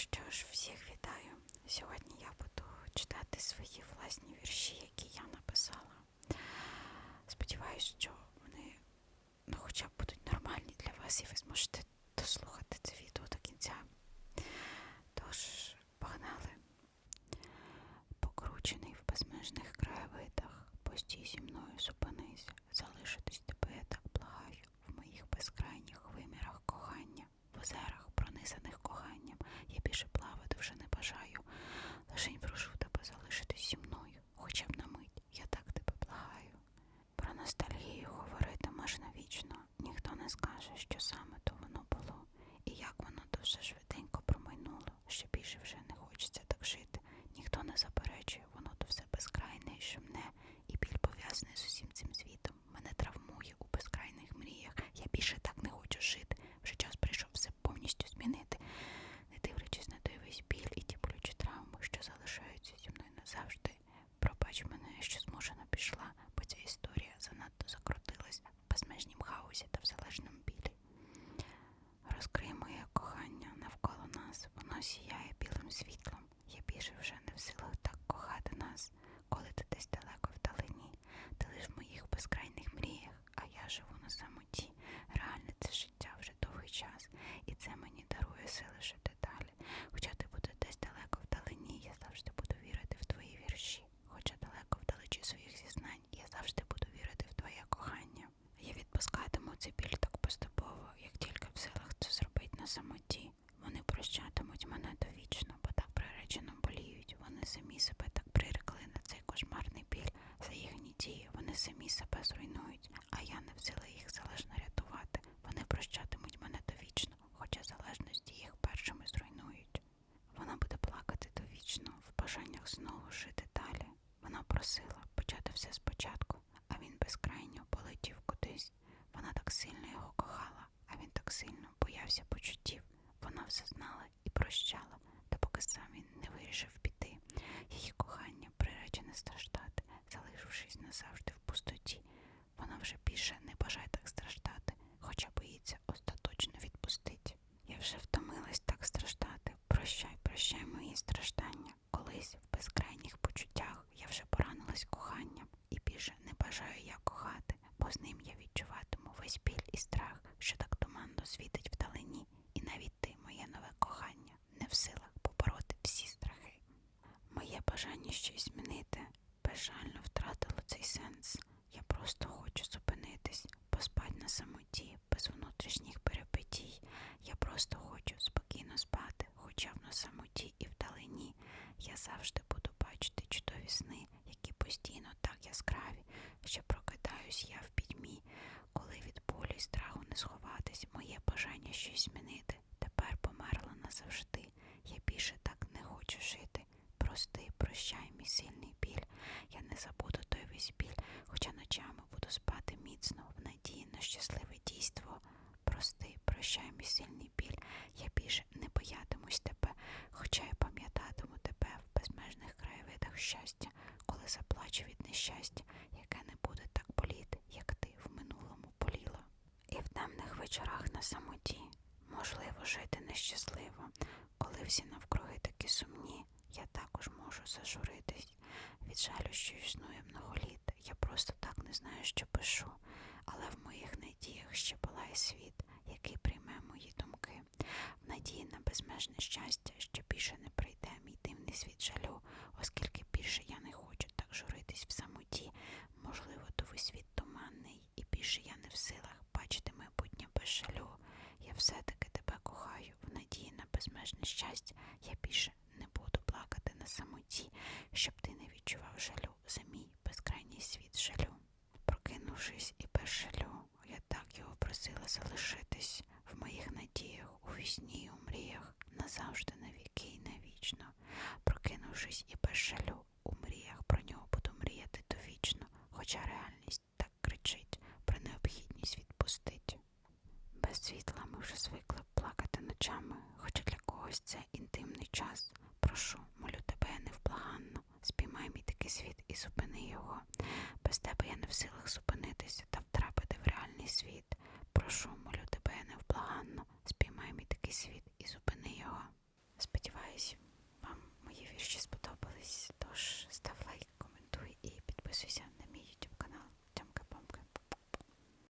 що ж, всіх вітаю. Сьогодні я буду читати свої власні вірші, які я написала. Сподіваюсь, що вони ну, хоча б будуть нормальні для вас, і ви зможете дослухати це відео до кінця. Тож, погнали. Покручений в безмежних краєвидах, постій зі мною зупинись, залишитись тебе я так благаю, в моїх безкрайніх вимірах кохання, в озерах, пронизаних коханням, я більше плавати вже не бажаю. Лишень прошу тебе залишитись зі мною, хоча б на мить, я так тебе благаю. Про ностальгію говорити можна вічно, скаже, що саме то воно було, і як воно дуже швиденько промайнуло, що більше вже не хочеться так жити. Ніхто не заперечує, воно то все безкрайне і шумне, і біль пов'язаний з усім цим світом. Мене травмує у безкрайних мріях. Я більше так не хочу жити. Вже час прийшов все повністю змінити, не дивлячись на той весь біль і ті болючі травми, що залишаються зі мною назавжди. Пробач мене, що змушена пішла, бо ця історія занадто закрутилась в безмежнім хаосі та в залежному білі. Розкрий моє кохання навколо нас, сіяє білим світлом. Я більше вже не в силах так кохати нас, коли ти десь далеко вдалині. Ти лиш в моїх безкрайних мріях, а я живу на самоті. Реальне це життя вже довгий час, і це мені дарує сили жити далі. Хоча ти буде десь далеко вдалині, я завжди буду вірити в твої вірші. Хоча далеко вдалечі своїх зізнань, я завжди буду вірити в твоє кохання. Я відпускатиму цей біль так поступово, як тільки в силах це зробить на самоті. Вони прощатимуть мене довічно, бо так приречено боліють. Вони самі себе так прирекли на цей кошмарний біль. За їхні дії вони самі себе зруйнують, а я не в їх залежно рятувати. Вони прощатимуть мене довічно, хоча залежності їх першими зруйнують. Вона буде плакати довічно в бажаннях знову жити далі. Вона просила почати все спочатку, а він безкрайньо полетів кудись. Вона так сильно його кохала, а він так сильно боявся почуттів. Вона все знала і прощала, та поки сам він не вирішив піти. Її кохання приречене страждати, залишившись назавжди в пустоті. Вона вже більше не бажає так страждати, хоча боїться остаточно відпустити. Я вже втомилась так страждати. Прощай, прощай мої страждання. Колись в безкрайніх почуттях я вже поранилась коханням і більше не бажаю я кохати, бо з ним я відчуватиму весь біль і страх, що так туманно світить вдалині, і навіть ти, моє нове кохання, не в силах побороти всі страхи. Моє бажання щось змінити безжально втратило цей сенс. Я просто хочу зупинитись, поспать на самоті, без внутрішніх перепитій. Я просто хочу спокійно спати, хоча б на самоті і вдалині. Я завжди буду бачити чудові сни, які постійно так яскраві, що прокидаюсь я в пітьмі, коли від болю й страху не сховатись, моє бажання щось змінити. Тепер померло назавжди. Я більше так не хочу жити. Прости, прощай, мій сильний біль. Я не забуду той весь біль, хоча ночами буду спати міцно в надії на щасливе дійство. Прости, прощай, мій сильний біль. Я більше не боятимусь тебе, хоча я пам'ятатиму тебе в безмежних краєвидах щастя, коли заплачу від нещастя, яке не буде так боліти, як ти в минулому боліла. І в темних вечорах на самоті можливо жити нещасливо, коли всі навкруги такі сумні. Я також можу зажуритись від жалю, що існує много літ. Я просто так не знаю, що пишу, але в моїх надіях ще палає світ, який прийме мої думки, в надії на безмежне щастя, що більше не прийде мій дивний світ жалю, оскільки більше я не хочу так журитись в самоті. Можливо, твій світ туманний, і більше я не в силах бачити майбутнє без жалю. Я все-таки тебе кохаю, в надії на безмежне щастя. Я більше на самоті, щоб ти не відчував жалю за мій безкрайній світ жалю. Прокинувшись і без жалю, я так його просила залишитись в моїх надіях, у вісні і у мріях, назавжди навіки і навічно. Прокинувшись і без жалю, у мріях про нього буду мріяти довічно, хоча реальність так кричить про необхідність відпустити. Без світла ми вже звикли плакати ночами, хоча для когось це інтимний час. Прошу, молю тебе невблаганно, спіймай мій такий світ і зупини його. Без тебе я не в силах зупинитися та втрапити в реальний світ. Прошу, молю тебе невблаганно, спіймай мій такий світ і зупини його.